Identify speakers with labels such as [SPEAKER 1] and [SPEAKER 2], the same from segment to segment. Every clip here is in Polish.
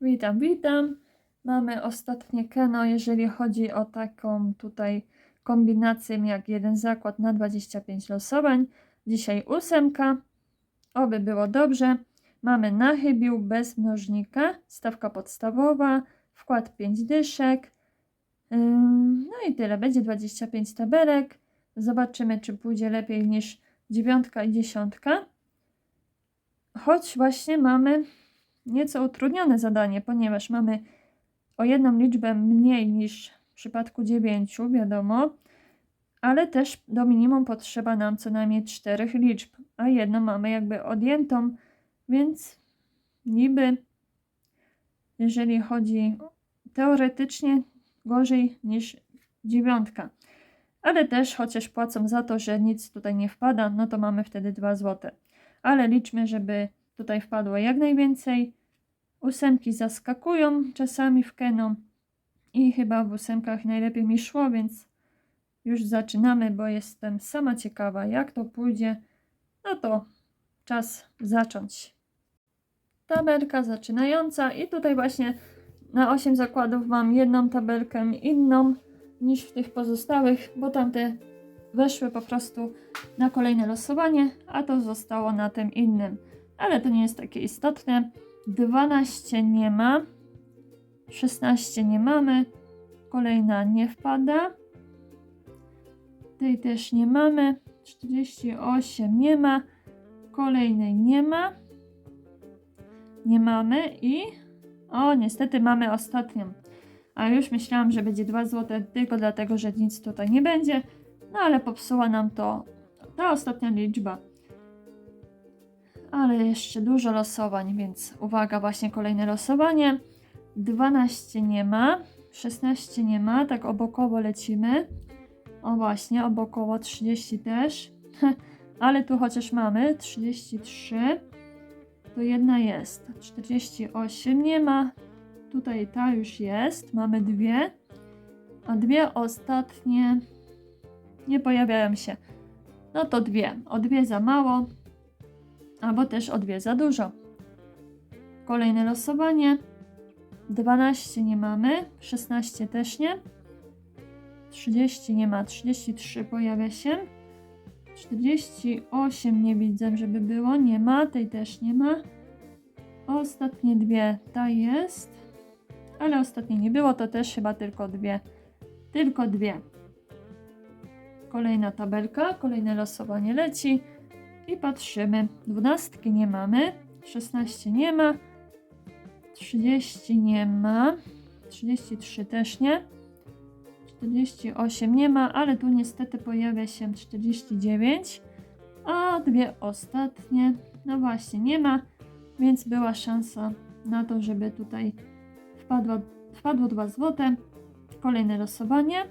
[SPEAKER 1] Witam, witam. Mamy ostatnie keno, jeżeli chodzi o taką tutaj kombinację jak jeden zakład na 25 losowań. Dzisiaj ósemka. Oby było dobrze. Mamy na chybił bez mnożnika, stawka podstawowa, wkład 5 dyszek. No i tyle, będzie 25 tabelek. Zobaczymy, czy pójdzie lepiej niż dziewiątka i dziesiątka. Choć właśnie mamy nieco utrudnione zadanie, ponieważ mamy o jedną liczbę mniej niż w przypadku 9, wiadomo, ale też do minimum potrzeba nam co najmniej czterech liczb, a jedną mamy jakby odjętą, więc niby jeżeli chodzi teoretycznie gorzej niż dziewiątka. Ale też chociaż płacą za to, że nic tutaj nie wpada, no to mamy wtedy 2 złote. Ale liczmy, żeby tutaj wpadło jak najwięcej. Ósemki zaskakują czasami w keno i chyba w ósemkach najlepiej mi szło, więc już zaczynamy, bo jestem sama ciekawa, jak to pójdzie. No to czas zacząć. Tabelka zaczynająca i tutaj właśnie na 8 zakładów mam jedną tabelkę inną niż w tych pozostałych, bo tamte weszły po prostu na kolejne losowanie, a to zostało na tym innym. Ale to nie jest takie istotne. 12 nie ma, 16 nie mamy, kolejna nie wpada, tej też nie mamy, 48 nie ma, kolejnej nie ma, nie mamy i o, niestety mamy ostatnią. A już myślałam, że będzie 2 zł tylko dlatego, że nic tutaj nie będzie, no ale popsuła nam to ta ostatnia liczba ale jeszcze dużo losowań, więc uwaga, właśnie kolejne losowanie. 12 nie ma, 16 nie ma, tak obokowo lecimy. O właśnie, obokowo 30 też, ale tu chociaż mamy 33, to jedna jest, 48 nie ma, tutaj ta już jest, mamy dwie, a dwie ostatnie. Nie pojawiają się. No to dwie, o dwie za mało, albo też o dwie za dużo. Kolejne losowanie. 12 nie mamy, 16 też nie. 30 nie ma, 33 pojawia się. 48 nie widzę, żeby było, nie ma, tej też nie ma. Ostatnie dwie, ta jest. Ale ostatnie nie było, to też chyba tylko dwie. Tylko dwie. Kolejna tabelka, kolejne losowanie leci. I patrzymy. Dwunastki nie mamy. 16 nie ma. 30 nie ma. 33 też nie. 48 nie ma, ale tu niestety pojawia się 49. A dwie ostatnie. No właśnie, nie ma, więc była szansa na to, żeby tutaj wpadło, wpadło 2 złote. Kolejne losowanie.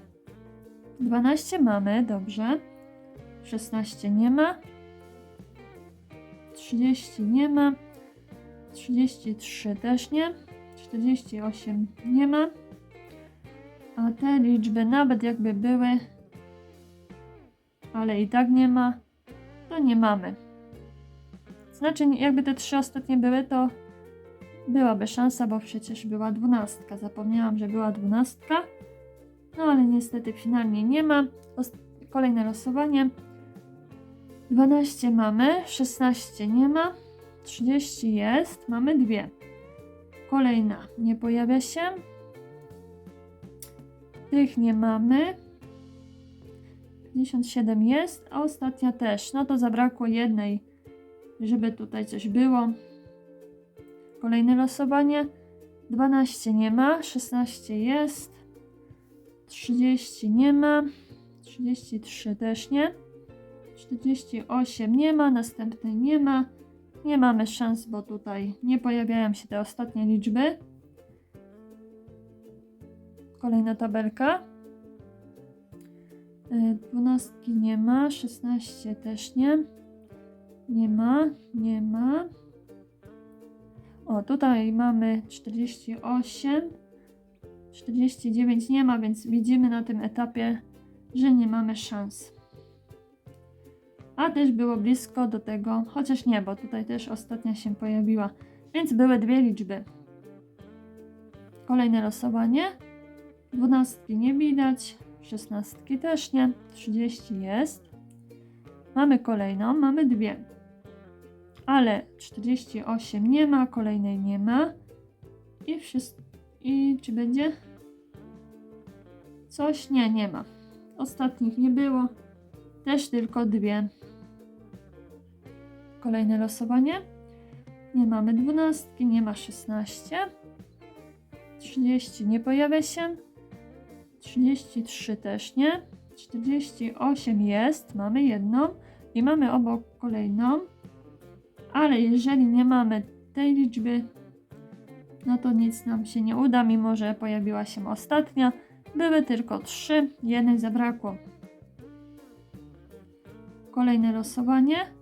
[SPEAKER 1] 12 mamy, dobrze. 16 nie ma. 30 nie ma, 33 też nie, 48 nie ma, a te liczby nawet jakby były, ale i tak nie ma, to nie mamy. Znaczy, jakby te trzy ostatnie były, to byłaby szansa, bo przecież była dwunastka. Zapomniałam, że była dwunastka. No ale niestety finalnie nie ma. Ost- kolejne losowanie. 12 mamy, 16 nie ma, 30 jest, mamy dwie. Kolejna nie pojawia się. Tych nie mamy. 57 jest, a ostatnia też. No to zabrakło jednej, żeby tutaj coś było. Kolejne losowanie. 12 nie ma, 16 jest, 30 nie ma, 33 też nie. 48 nie ma, następnej nie ma. Nie mamy szans, bo tutaj nie pojawiają się te ostatnie liczby. Kolejna tabelka. Dwunastki nie ma, 16 też nie. Nie ma, nie ma. O, tutaj mamy 48. 49 nie ma, więc widzimy na tym etapie, że nie mamy szans a też było blisko do tego, chociaż nie, bo tutaj też ostatnia się pojawiła, więc były dwie liczby. Kolejne losowanie. Dwunastki nie widać, szesnastki też nie, 30 jest. Mamy kolejną, mamy dwie. Ale 48 nie ma, kolejnej nie ma. I wszystko. I czy będzie? Coś? Nie, nie ma. Ostatnich nie było. Też tylko dwie. Kolejne losowanie. Nie mamy dwunastki, nie ma 16. 30 nie pojawia się. 33 też nie. 48 jest, mamy jedną i mamy obok kolejną. Ale jeżeli nie mamy tej liczby, no to nic nam się nie uda, mimo że pojawiła się ostatnia. Były tylko trzy, jednej zabrakło. Kolejne losowanie.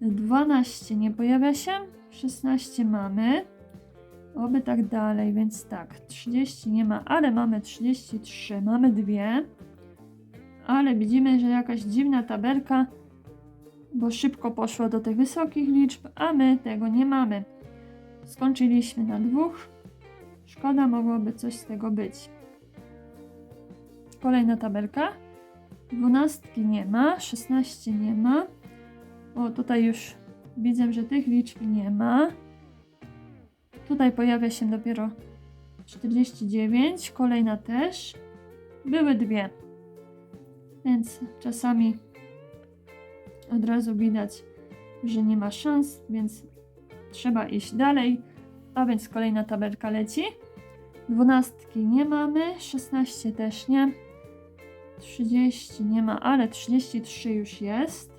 [SPEAKER 1] 12 nie pojawia się, 16 mamy. Oby tak dalej, więc tak, 30 nie ma, ale mamy 33, mamy dwie. Ale widzimy, że jakaś dziwna tabelka, bo szybko poszło do tych wysokich liczb, a my tego nie mamy. Skończyliśmy na dwóch. Szkoda, mogłoby coś z tego być. Kolejna tabelka. Dwunastki nie ma, 16 nie ma. O, tutaj już widzę, że tych liczb nie ma. Tutaj pojawia się dopiero 49, kolejna też. Były dwie. Więc czasami od razu widać, że nie ma szans, więc trzeba iść dalej. A więc kolejna tabelka leci. Dwunastki nie mamy, 16 też nie. 30 nie ma, ale 33 już jest.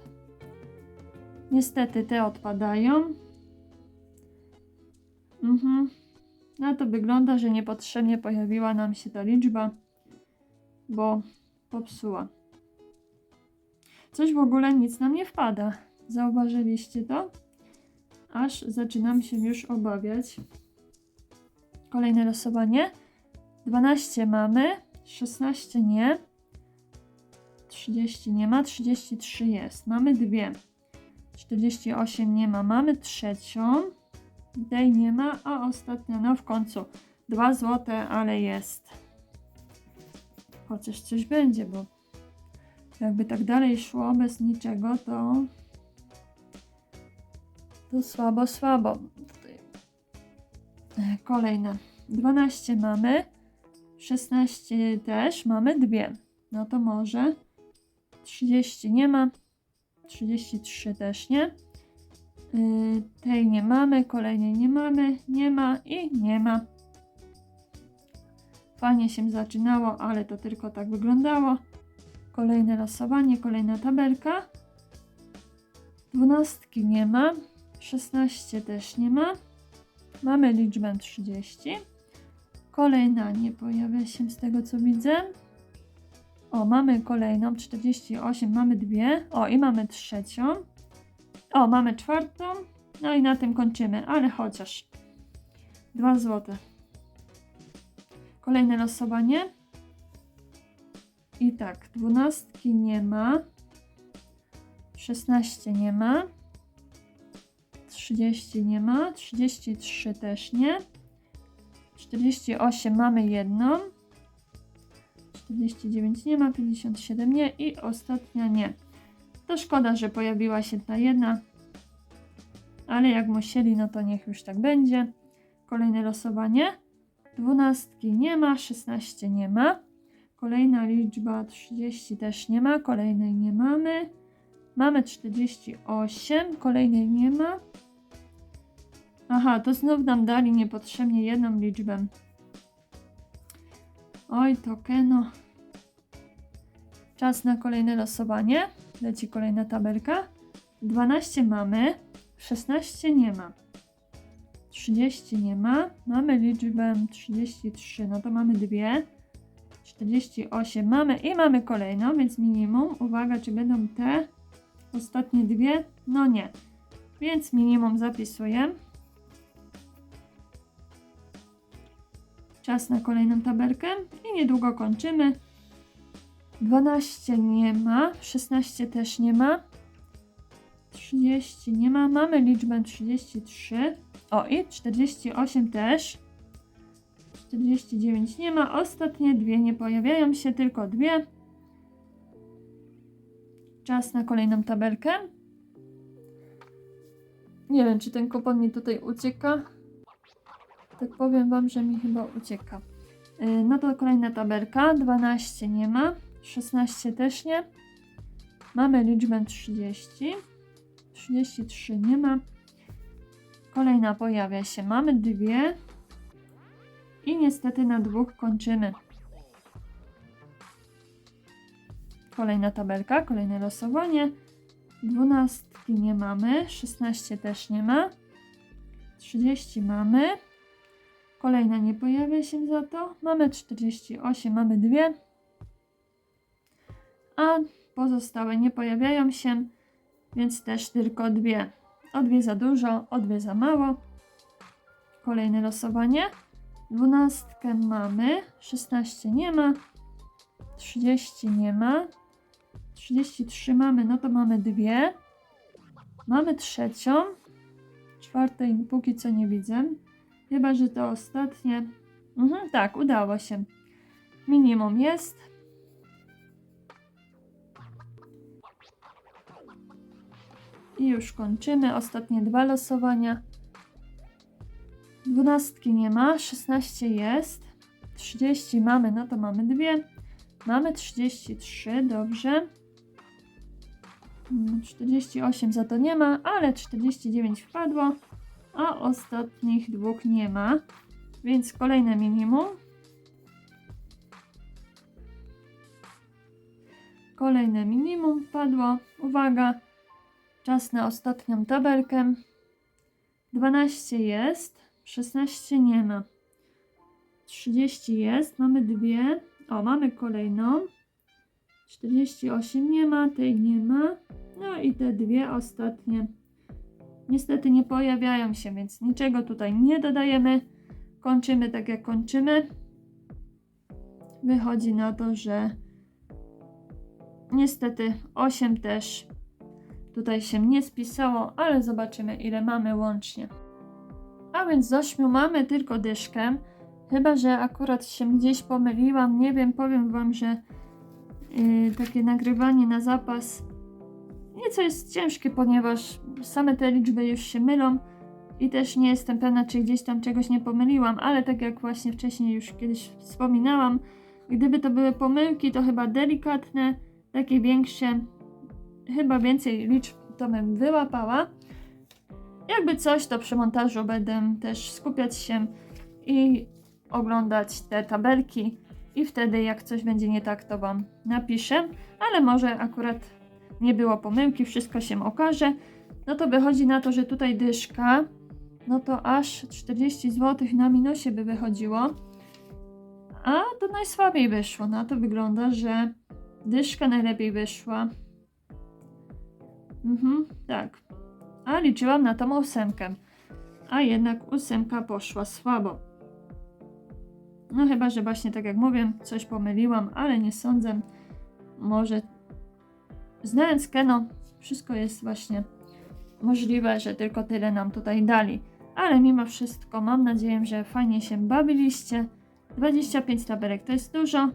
[SPEAKER 1] Niestety te odpadają. Mhm. Na to wygląda, że niepotrzebnie pojawiła nam się ta liczba, bo popsuła. Coś w ogóle nic nam nie wpada. Zauważyliście to? Aż zaczynam się już obawiać. Kolejne losowanie. 12 mamy, 16 nie, 30 nie ma, 33 jest. Mamy dwie. 48 nie ma, mamy trzecią. Tej nie ma, a ostatnia, no w końcu. 2 złote, ale jest. Chociaż coś będzie, bo jakby tak dalej szło bez niczego, to to słabo, słabo. Kolejne. 12 mamy. 16 też. Mamy dwie. No to może 30 nie ma. 33 też nie. Yy, tej nie mamy, kolejnej nie mamy, nie ma i nie ma. Fajnie się zaczynało, ale to tylko tak wyglądało. Kolejne losowanie, kolejna tabelka. Dwunastki nie ma, 16 też nie ma. Mamy liczbę 30. Kolejna nie pojawia się z tego co widzę. O, mamy kolejną, 48, mamy dwie. O, i mamy trzecią. O, mamy czwartą. No i na tym kończymy, ale chociaż. Dwa złote. Kolejne losowanie. I tak, dwunastki nie ma. 16 nie ma. 30 nie ma. 33 też nie. 48 mamy jedną. 49 nie ma, 57 nie i ostatnia nie. To szkoda, że pojawiła się ta jedna, ale jak musieli, no to niech już tak będzie. Kolejne losowanie. Dwunastki nie ma, 16 nie ma. Kolejna liczba 30 też nie ma, kolejnej nie mamy. Mamy 48, kolejnej nie ma. Aha, to znów nam dali niepotrzebnie jedną liczbę. Oj, to keno. Czas na kolejne losowanie. Leci kolejna tabelka. 12 mamy, 16 nie ma. 30 nie ma. Mamy liczbę 33, no to mamy dwie. 48 mamy i mamy kolejną, więc minimum. Uwaga, czy będą te ostatnie dwie? No nie. Więc minimum zapisuję. Czas na kolejną tabelkę i niedługo kończymy. 12 nie ma, 16 też nie ma, 30 nie ma, mamy liczbę 33, o i 48 też. 49 nie ma. Ostatnie dwie nie pojawiają się, tylko dwie. Czas na kolejną tabelkę. Nie wiem, czy ten kupon mi tutaj ucieka. Tak powiem Wam, że mi chyba ucieka. Yy, No to kolejna tabelka. 12 nie ma. 16 też nie. Mamy liczbę 30. 33 nie ma. Kolejna pojawia się. Mamy dwie. I niestety na dwóch kończymy. Kolejna tabelka, kolejne losowanie. Dwunastki nie mamy, 16 też nie ma. 30 mamy. Kolejna nie pojawia się za to. Mamy 48, mamy dwie. A pozostałe nie pojawiają się, więc też tylko dwie. O dwie za dużo, o dwie za mało. Kolejne losowanie. Dwunastkę mamy, 16 nie ma, 30 nie ma, 33 mamy, no to mamy dwie. Mamy trzecią, czwartej póki co nie widzę. Chyba, że to ostatnie. Mhm, tak, udało się. Minimum jest. I już kończymy. Ostatnie dwa losowania. Dwunastki nie ma, 16 jest, 30 mamy, no to mamy dwie. Mamy 33, dobrze. Mm, 48 za to nie ma, ale 49 wpadło, a ostatnich dwóch nie ma, więc kolejne minimum. Kolejne minimum wpadło. Uwaga, czas na ostatnią tabelkę. 12 jest, 16 nie ma. 30 jest, mamy dwie. O, mamy kolejną. 48 nie ma, tej nie ma. No i te dwie ostatnie. Niestety nie pojawiają się, więc niczego tutaj nie dodajemy. Kończymy tak jak kończymy. Wychodzi na to, że niestety 8 też tutaj się nie spisało, ale zobaczymy ile mamy łącznie. A więc z 8 mamy tylko dyszkę. Chyba, że akurat się gdzieś pomyliłam. Nie wiem, powiem Wam, że yy, takie nagrywanie na zapas nieco jest ciężkie, ponieważ same te liczby już się mylą i też nie jestem pewna, czy gdzieś tam czegoś nie pomyliłam, ale tak jak właśnie wcześniej już kiedyś wspominałam, gdyby to były pomyłki, to chyba delikatne, takie większe, chyba więcej liczb to bym wyłapała. Jakby coś, to przy montażu będę też skupiać się i oglądać te tabelki i wtedy jak coś będzie nie tak, to Wam napiszę, ale może akurat nie było pomyłki, wszystko się okaże. No to wychodzi na to, że tutaj dyszka, no to aż 40 zł na minusie by wychodziło. A to najsłabiej wyszło. Na to wygląda, że dyszka najlepiej wyszła. Mhm, tak. A liczyłam na tą ósemkę. A jednak ósemka poszła słabo. No chyba, że właśnie tak jak mówię, coś pomyliłam, ale nie sądzę. Może znając Keno, wszystko jest właśnie możliwe, że tylko tyle nam tutaj dali. Ale mimo wszystko mam nadzieję, że fajnie się bawiliście. 25 tabelek to jest dużo,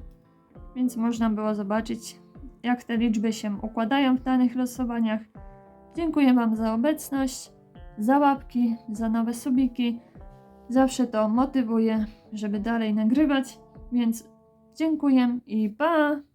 [SPEAKER 1] więc można było zobaczyć, jak te liczby się układają w danych losowaniach. Dziękuję Wam za obecność, za łapki, za nowe subiki. Zawsze to motywuje, żeby dalej nagrywać, więc dziękuję i pa!